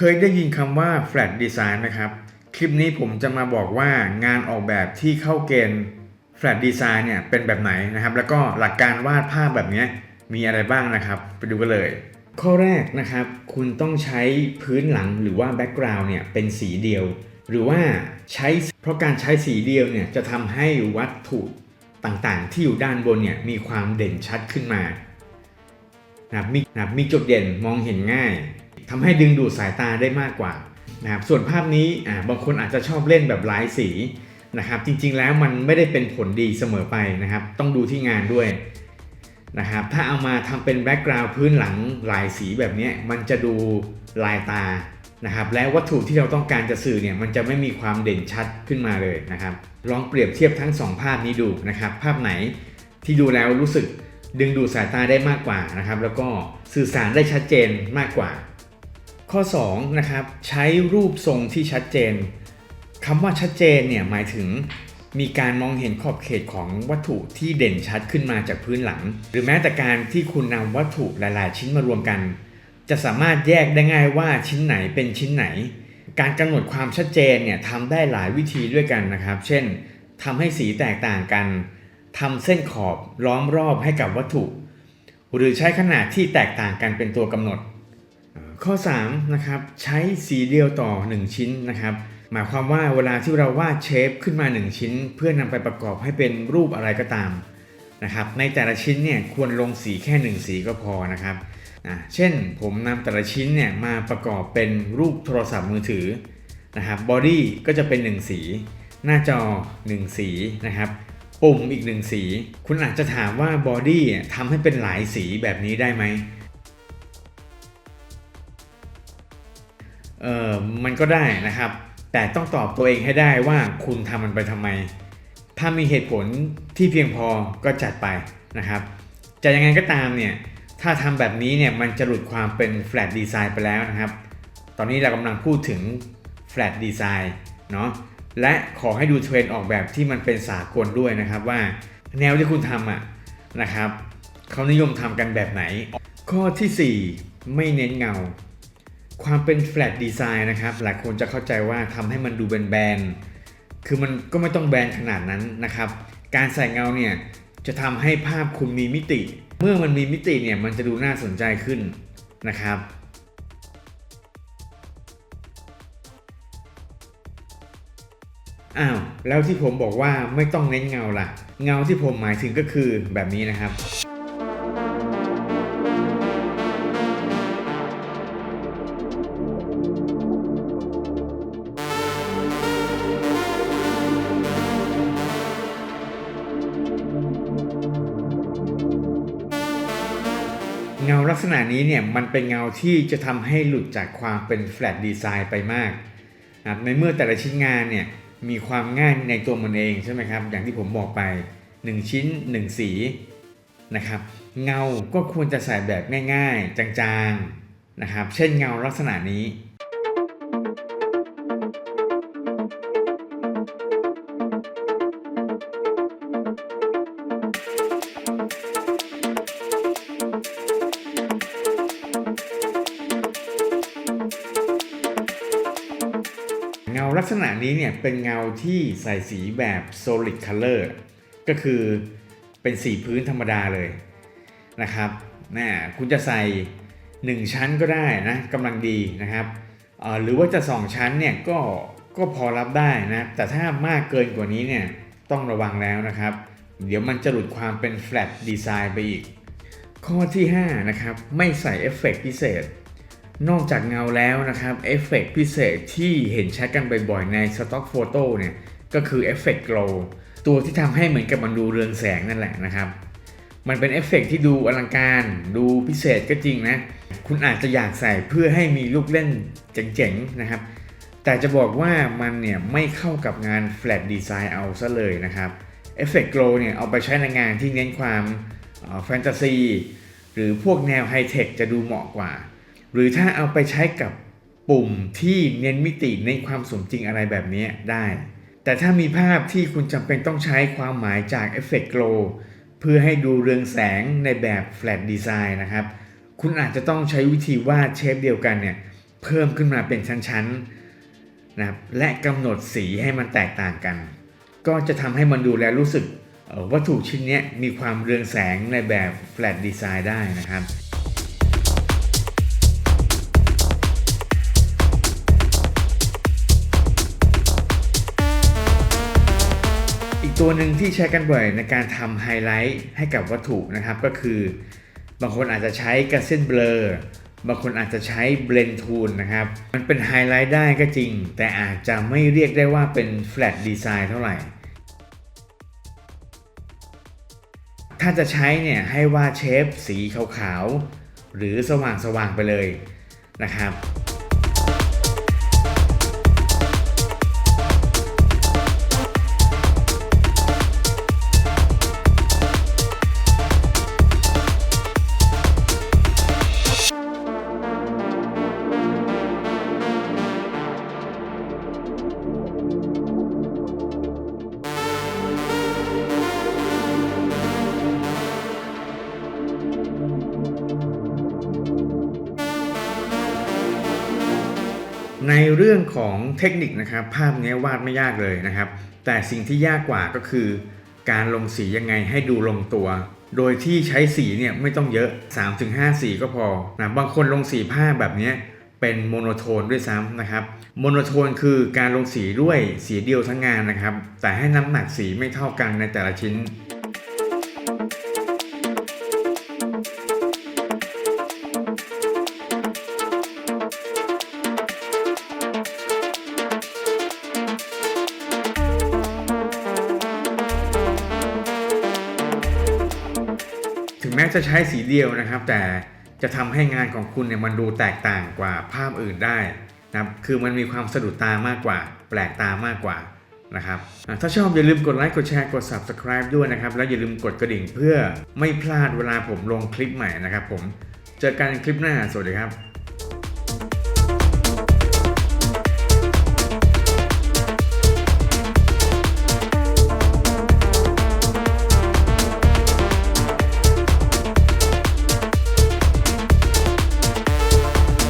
เคยได้ยินคำว่า flat design นะครับ คลิปนี้ผมจะมาบอกว่างานออกแบบที่เข้าเกณฑ์ flat design เนี่ยเป็นแบบไหนนะครับ แล้วก็หลักการวาดภาพแบบนี้มีอะไรบ้างนะครับ ไปดูกันเลย ข้อแรกนะครับ คุณต้องใช้พื้นหลังหรือว่า background เนี่ยเป็นสีเดียว หรือว่าใช้เพราะการใช้สีเดียวเนี่ยจะทำให้วัตถุต่างๆ ที่อยู่ด้านบนเนี่ยมีความเด่นชัดขึ้นมานะครับมีนะครับมีจุดเด่นมองเห็นง่าย ทำให้ดึงดูดสายตาได้มากกว่านะครับส่วนภาพนี้บางคนอาจจะชอบเล่นแบบหลายสีนะครับจริงๆแล้วมันไม่ได้เป็นผลดีเสมอไปนะครับ ต้องดูที่งานด้วยนะครับถ้าเอามาทำเป็นแบ็กกราวด์พื้นหลังหลายสีแบบนี้มันจะดูลายตานะครับและวัตถุที่เราต้องการจะสื่อเนี่ยมันจะไม่มีความเด่นชัดขึ้นมาเลยนะครับ ลองเปรียบเทียบทั้งสองภาพนี้ดูนะครับ ภาพไหนที่ดูแล้วรู้สึกดึงดูดสายตาได้มากกว่านะครับ แล้วก็สื่อสารได้ชัดเจนมากกว่า ข้อ2นะครับใช้รูปทรงที่ชัดเจนคำว่าชัดเจนเนี่ยหมายถึงมีการมองเห็นขอบเขตของวัตถุที่เด่นชัดขึ้นมาจากพื้นหลัง หรือแม้แต่การที่คุณนำวัตถุหลาย ๆ ชิ้นมารวมกัน จะสามารถแยกได้ง่ายว่าชิ้นไหนเป็นชิ้นไหน การกำหนดความชัดเจนเนี่ยทำได้หลายวิธีด้วยกันนะครับ เช่นทำให้สีแตกต่างกันทำเส้นขอบล้อมรอบให้กับวัตถุ หรือใช้ขนาดที่แตกต่างกันเป็นตัวกำหนด ข้อ3นะครับใช้สีเดียวต่อ 1 ชิ้นนะครับหมายความว่าเวลาที่เราวาดเชฟขึ้นมา 1 ชิ้น เพื่อนำไปประกอบให้เป็นรูปอะไรก็ตามนะครับในแต่ละชิ้นเนี่ยควรลงสีแค่ 1 สีก็พอนะครับอะเช่นผมนำแต่ละชิ้นเนี่ยมาประกอบเป็นรูปโทรศัพท์มือถือนะครับบอดี้ก็จะเป็น 1 สี หน้าจอ 1 สีนะครับปุ่มอีกหนึ่งสี คุณอาจจะถามว่าบอดี้ทำให้เป็นหลายสีแบบนี้ได้ไหม เออมันก็ได้นะครับ แต่ต้องตอบตัวเองให้ได้ว่าคุณทำมันไปทำไม ถ้ามีเหตุผลที่เพียงพอก็จัดไปนะครับ จะยังไงก็ตามเนี่ย ถ้าทำแบบนี้เนี่ยมันจะหลุดความเป็น flat design ไปแล้วนะครับ ตอนนี้เรากำลังพูดถึง flat design เนาะ และขอให้ดูเทรนด์ออกแบบที่มันเป็นสากลด้วยนะครับว่าแนวที่คุณทำอะนะครับเขานิยมทำกันแบบไหน ข้อทีสี่4 ไม่เน้นเงา ความเป็น flat design นะครับ หลายคนจะเข้าใจว่าทำให้มันดูแบนๆ คือมันก็ไม่ต้องแบนขนาดนั้นนะครับ การใส่เงาเนี่ยจะทำให้ภาพคุณมีมิติ เมื่อมันมีมิติเนี่ยมันจะดูน่าสนใจขึ้นนะครับอ้าวแล้วที่ผมบอกว่าไม่ต้องเน้นเงาล่ะ เงาที่ผมหมายถึงก็คือแบบนี้นะครับ เงาลักษณะนี้เนี่ยมันเป็นเงาที่จะทำให้หลุดจากความเป็นแฟลตดีไซน์ไปมากนะครับในเมื่อแต่ละชิ้นงานเนี่ยมีความง่ายในตัวมันเองใช่ไหมครับอย่างที่ผมบอกไป 1 ชิ้น 1 สีนะครับเงาก็ควรจะใส่แบบง่ายๆ จางๆนะครับเช่นเงาลักษณะนี้ เงาลักษณะนี้เนี่ยเป็นเงาที่ใส่สีแบบ solid color ก็คือเป็นสีพื้นธรรมดาเลยนะครับนะคุณจะใส่ 1 ชั้นก็ได้นะกำลังดีนะครับหรือว่าจะ 2 ชั้นเนี่ยก็ก็พอรับได้นะแต่ถ้ามากเกินกว่านี้เนี่ยต้องระวังแล้วนะครับ เดี๋ยวมันจะหลุดความเป็น flat design ไปอีก ข้อที่ 5 นะครับ ไม่ใส่เอฟเฟกต์พิเศษ นอกจากเงาแล้วนะครับเอฟเฟกต์พิเศษที่เห็นใช้กันบ่อยๆในสต็อกโฟโต้เนี่ยก็คือเอฟเฟกต์โกลตัวที่ทำให้เหมือนกับมันดูเรืองแสงนั่นแหละนะครับมันเป็นเอฟเฟกต์ที่ดูอลังการ ดูพิเศษก็จริงนะ คุณอาจจะอยากใส่เพื่อให้มีลูกเล่นเจ๋งๆนะครับ แต่จะบอกว่ามันเนี่ยไม่เข้ากับงาน flat design เอาซะเลยนะครับเอฟเฟกต์โกลเนี่ยเอาไปใช้ในงานที่เน้นความแฟนตาซี หรือพวกแนวไฮเทคจะดูเหมาะกว่า หรือถ้าเอาไปใช้กับปุ่มที่เน้นมิติในความสมจริงอะไรแบบนี้ได้ แต่ถ้ามีภาพที่คุณจำเป็นต้องใช้ความหมายจากเอฟเฟกต์โกลเพื่อให้ดูเรืองแสงในแบบ flat design นะครับ คุณอาจจะต้องใช้วิธีวาดเชฟเดียวกันเนี่ยเพิ่มขึ้นมาเป็นชั้นๆนะครับและกำหนดสีให้มันแตกต่างกัน ก็จะทำให้มันดูแลรู้สึกวัตถุชิ้นนี้มีความเรืองแสงในแบบ flat design ได้นะครับ ตัวหนึ่งที่ใช้กันบ่อยในการทำไฮไลท์ให้กับวัตถุนะครับก็คือ บางคนอาจจะใช้กระเส้นเบลอบางคนอาจจะใช้เบลนทูลนะครับ มันเป็นไฮไลท์ได้ก็จริง แต่อาจจะไม่เรียกได้ว่าเป็นแฟลตดีไซน์เท่าไหร่ ถ้าจะใช้เนี่ยให้วาดเชฟสีขาวๆ หรือสว่างๆ ไปเลยนะครับ เรื่องของเทคนิคนะครับ ภาพนี้วาดไม่ยากเลยนะครับ แต่สิ่งที่ยากกว่าก็คือ การลงสียังไงให้ดูลงตัว โดยที่ใช้สีเนี่ยไม่ต้องเยอะ 3-5 สีก็พอนะบางคนลงสีผ้าแบบนี้เป็นโมโนโทนด้วยซ้ำนะครับ โมโนโทนคือการลงสีด้วยสีเดียวทั้งงานนะครับ แต่ให้น้ำหนักสีไม่เท่ากันในแต่ละชิ้น แม้จะใช้สีเดียวนะครับ แต่จะทำให้งานของคุณเนี่ยมันดูแตกต่างกว่าภาพอื่นได้นะครับคือมันมีความสะดุดตามากกว่า แปลกตามากกว่านะครับถ้าชอบอย่าลืมกดไลค์กดแชร์กด subscribe ด้วยนะครับ แล้วอย่าลืมกดกระดิ่งเพื่อไม่พลาดเวลาผมลงคลิปใหม่นะครับผมเจอกันคลิปหน้าสวัสดีครับ